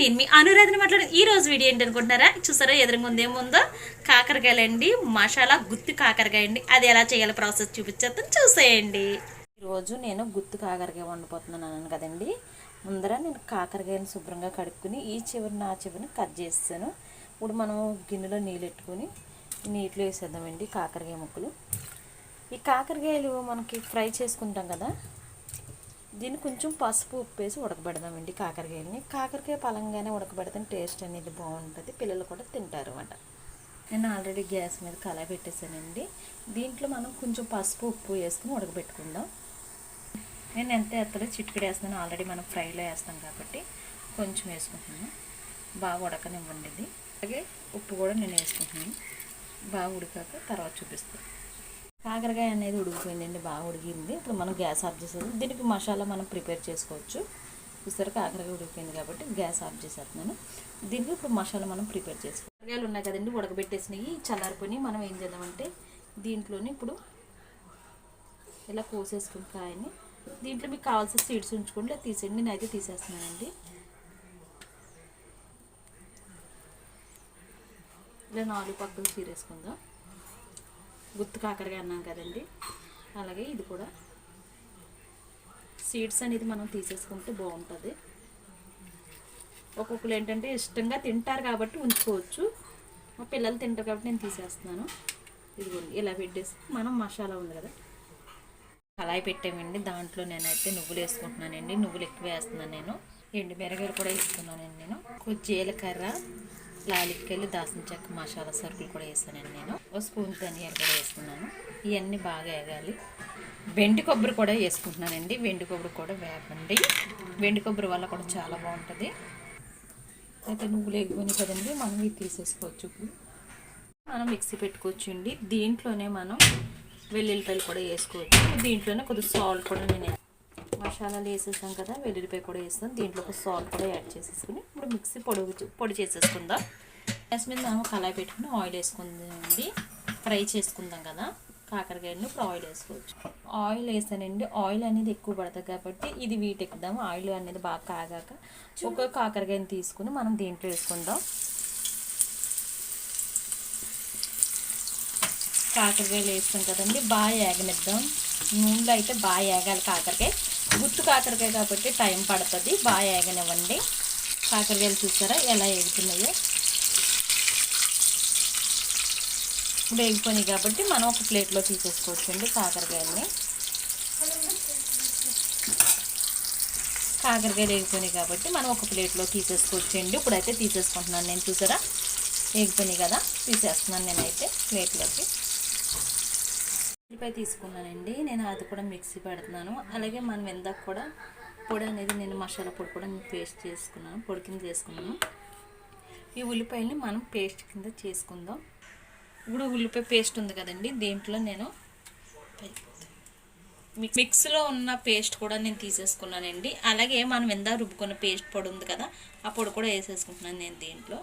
నేను మీ అనురాధని మాట్లాడే ఈ రోజు వీడియో ఏంటి అనుకుంటున్నారా? చూసారా? ఎదురుగా ఉంది ఏముందో కాకరకాయలు అండి. మసాలా గుత్తి కాకరకాయ అండి. అది ఎలా చేయాలో ప్రాసెస్ చూపించేస్తాను చూసేయండి. ఈరోజు నేను గుత్తి కాకరకాయ వండిపోతున్నాను అన్నాను కదండి. ముందర నేను కాకరకాయని శుభ్రంగా కడుక్కుని ఈ చివరిని ఆ చివరిని కట్ చేస్తాను. ఇప్పుడు మనం గిన్నెలో నీళ్ళు పెట్టుకొని నీటిలో వేసేద్దామండి కాకరకాయ ముక్కలు. ఈ కాకరకాయలు మనకి ఫ్రై చేసుకుంటాం కదా? దీన్ని కొంచెం పసుపు ఉప్పు వేసి ఉడకబెడదామండి కాకరకాయలని. కాకరకాయ పలంగానే ఉడకబెడితే టేస్ట్ అనేది బాగుంటుంది. పిల్లలు కూడా తింటారు అన్నమాట నేను ఆల్రెడీ గ్యాస్ మీద కళాయి పెట్టేశానండి. దీంట్లో మనం కొంచెం పసుపు ఉప్పు వేసుకుని ఉడకబెట్టుకుందాం. నేను ఎంత ఎత్తలో చిటికెడు వేస్తున్నాను ఆల్రెడీ మనం ఫ్రైలో వేస్తాం కాబట్టి కొంచెం వేసుకుంటున్నాను. బాగా ఉడకనివ్వండి ఇది. అలాగే ఉప్పు కూడా నేను వేసుకుంటున్నాను. బాగా ఉడికాక తర్వాత చూపిస్తాను. కాకరకాయ అనేది ఉడికిపోయిందండి బాగా ఉడికింది. ఇప్పుడు మనం గ్యాస్ ఆఫ్ చేసేది దీనికి మసాలా మనం ప్రిపేర్ చేసుకోవచ్చు. చూసారు కాకరకాయ ఉడికిపోయింది కాబట్టి గ్యాస్ ఆఫ్ చేసేస్తున్నాను. దీనికి ఇప్పుడు మసాలా మనం ప్రిపేర్ చేసుకోవాలి కాకరకాయలు ఉన్నాయి కదండి ఉడకబెట్టేసినవి. చల్లారిపోయి మనం ఏం చేద్దామంటే దీంట్లోనే ఇప్పుడు ఇలా కోసేసుకుని కాయని దీంట్లో మీకు కావాల్సిన సీడ్స్ ఉంచుకోండి లేదా తీసేయండి. నేనైతే తీసేస్తున్నానండి. ఇలా నాలుగు పక్కలు చీరేసుకుందాం గుత్తు కాకరగా అన్నాం కదండి. అలాగే ఇది కూడా. సీడ్స్ అనేది మనం తీసేసుకుంటే బాగుంటుంది. ఒక్కొక్కరు ఏంటంటే ఇష్టంగా తింటారు కాబట్టి ఉంచుకోవచ్చు. మా పిల్లలు తింటారు కాబట్టి నేను తీసేస్తున్నాను. ఇదిగోండి ఇలా పెట్టేసి మనం మసాలా ఉంది కదా. కళాయి పెట్టామండి. దాంట్లో నేనైతే నువ్వులు వేసుకుంటున్నానండి. నువ్వులు ఎక్కువ వేస్తున్నాను నేను. ఎండు మిరగాయలు కూడా వేసుకున్నానండి నేను. జీలకర్ర లాలిక్కెళ్ళి దాసిన చెక్క మసాలా సరుకులు కూడా వేసానండి నేను. ఒక స్పూన్ ధనియాలు కూడా వేసుకున్నాను ఇవన్నీ బాగా వేగాలి. వెండి కొబ్బరి కూడా వేసుకుంటున్నానండి. వెండి కొబ్బరి కూడా వేపండి. వెండి కొబ్బరి వల్ల కూడా చాలా బాగుంటుంది. అయితే నువ్వులు ఎగ్గుని కదండి మనం ఇవి తీసేసుకోవచ్చు ఇప్పుడు. మనం మిక్సీ పెట్టుకోవచ్చు అండి దీంట్లోనే మనం వెల్లుల్లిపాయలు కూడా వేసుకోవచ్చు. దీంట్లోనే కొద్దిగా సాల్ట్ కూడా నేను మసాలాలు వేసేసాం కదా వెల్లుల్లిపాయ కూడా వేస్తాం. దీంట్లో ఒక సాల్ట్ కూడా యాడ్ చేసేసుకుని ఇప్పుడు మిక్సీ పొడి పొడి చేసేసుకుందాం. గ్యాస్ మీద మనం కళాయి పెట్టుకుని ఆయిల్ వేసుకుందామండి ఫ్రై చేసుకుందాం కదా. కాకరకాయలను ఇప్పుడు ఆయిల్ వేసుకోవచ్చు. ఆయిల్ వేసానండి. ఆయిల్ అనేది ఎక్కువ పడుతుంది కాబట్టి ఇది వీటెక్కుదాము ఆయిల్ అనేది బాగా కాగాక ఒక కాకరకాయని తీసుకుని మనం దీంట్లో వేసుకుందాం. కాకరకాయలు వేస్తాం కదండి. బాగా ఏగనిద్దాం. నూనెలో అయితే బాగా ఏగాలి కాకరకాయ. గుత్తు కాకరకాయ కాబట్టి టైం పడుతుంది. బాగా ఏగనివ్వండి. కాకరకాయలు చూసారా? ఎలా ఎగుతున్నాయో. ఇప్పుడు ఎగిపోయినాయి కాబట్టి మనం ఒక ప్లేట్లో తీసేసుకోవచ్చండి కాకరకాయలని. కాకరకాయలు ఎగిపోయినాయి కాబట్టి మనం ఒక ప్లేట్లో తీసేసుకోవచ్చు అండి. ఇప్పుడైతే తీసేసుకుంటున్నాను నేను చూసారా? ఎగిపోయినాయి కదా తీసేస్తున్నాను నేనైతే ప్లేట్లోకి. ఉల్లిపాయ తీసుకున్నానండి. నేను అది కూడా మిక్సీ పెడుతున్నాను. అలాగే మనం ఇందాక కూడా పొడి అనేది నేను మసాలా పొడి కూడా పేస్ట్ చేసుకున్నాను పొడి కింద చేసుకున్నాను. ఈ ఉల్లిపాయల్ని మనం పేస్ట్ కింద చేసుకుందాం. ఇప్పుడు ఉల్లిపాయ పేస్ట్ ఉంది కదండి దీంట్లో నేను మిక్స్లో ఉన్న పేస్ట్ కూడా నేను తీసేసుకున్నానండి. అలాగే మనం ఎందా రుబ్బుకున్న పేస్ట్ పొడి ఉంది కదా ఆ పొడి కూడా వేసేసుకుంటున్నాను నేను దీంట్లో.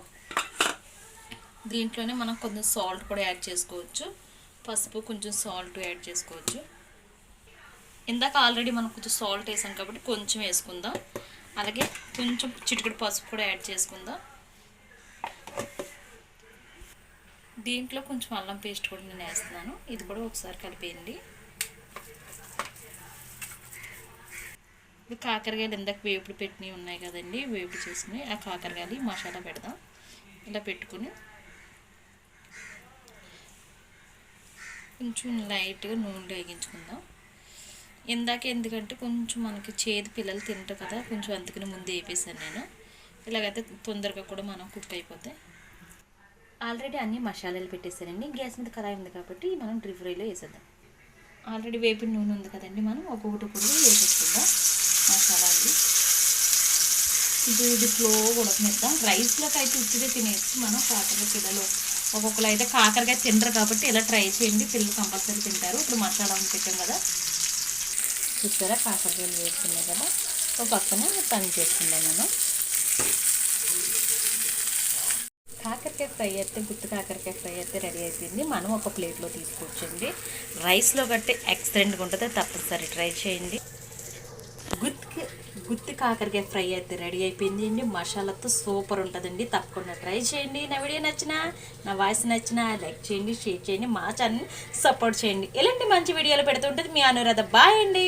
దీంట్లోనే మనం కొంచెం సాల్ట్ కూడా యాడ్ చేసుకోవచ్చు. పసుపు కొంచెం సాల్ట్ యాడ్ చేసుకోవచ్చు. ఇందాక ఆల్రెడీ మనం కొంచెం సాల్ట్ వేసాం కాబట్టి కొంచెం వేసుకుందాం. అలాగే కొంచెం చిటికెడు పసుపు కూడా యాడ్ చేసుకుందాం. దీంట్లో కొంచెం అల్లం పేస్ట్ కూడా నేను వేస్తున్నాను. ఇది కూడా ఒకసారి కలిపేయండి. ఇవి కాకరకాయలు ఇందాక వేపుడు పెట్టినవి ఉన్నాయి కదండి వేపుడు చేసుకుని ఆ కాకరకాయలు మసాలా పెడదాం. ఇలా పెట్టుకుని కొంచెం లైట్గా నూనెలో వేగించుకుందాం ఇందాక ఎందుకంటే కొంచెం మనకి చేదు పిల్లలు తింటారు కదా కొంచెం అందుకని ముందు వేపేసాను నేను. ఇలాగైతే తొందరగా కూడా మనం కుక్ అయిపోతాయి ఆల్రెడీ అన్ని మసాలాలు పెట్టేసానండి గ్యాస్ మీద కళాయి ఉంది కాబట్టి మనం డ్రీ ఫ్రైలో వేసేద్దాం. ఆల్రెడీ వేపిన నూనె ఉంది కదండి మనం ఒక్కొక్కటి కూడా వేసేసుకుందాం మసాలాలు. ఇది ఇది స్లో ఉడకనిద్దాం? రైస్లోకి అయితే ఉత్తిగా తినేసి మనం కాకరకాయ పిల్లలు ఒక్కొక్కరు అయితే కాకరకాయ తినరు కాబట్టి ఇలా ట్రై చేయండి. పిల్లలు కంపల్సరీ తింటారు. ఇప్పుడు మసాలా పెట్టాం కదా. చూసారా? కాకరకాయలు వేసుకున్నాయి కదా. ఒక పక్కన పని చేసుకుందాం మనం. కాకరకాయ ఫ్రై అయితే గుత్తి కాకరకాయ ఫ్రై అయితే రెడీ అయిపోయింది. మనం ఒక ప్లేట్లో తీసుకోవచ్చండి రైస్లో కట్టి ఎక్సలెంట్గా ఉంటుంది. తప్పనిసరి ట్రై చేయండి. గుత్తి గుత్తి కాకరకాయ ఫ్రై అయితే రెడీ అయిపోయింది అండి. మసాలాతో సూపర్ ఉంటుందండి. తప్పకుండా ట్రై చేయండి. నా వీడియో నచ్చినా నా వాయిస్ నచ్చినా లైక్ చేయండి షేర్ చేయండి మా ఛానల్ సపోర్ట్ చేయండి. ఇలాంటి మంచి వీడియోలు పెడుతుంటుంది మీ అనురాధ. బాయ్ అండి.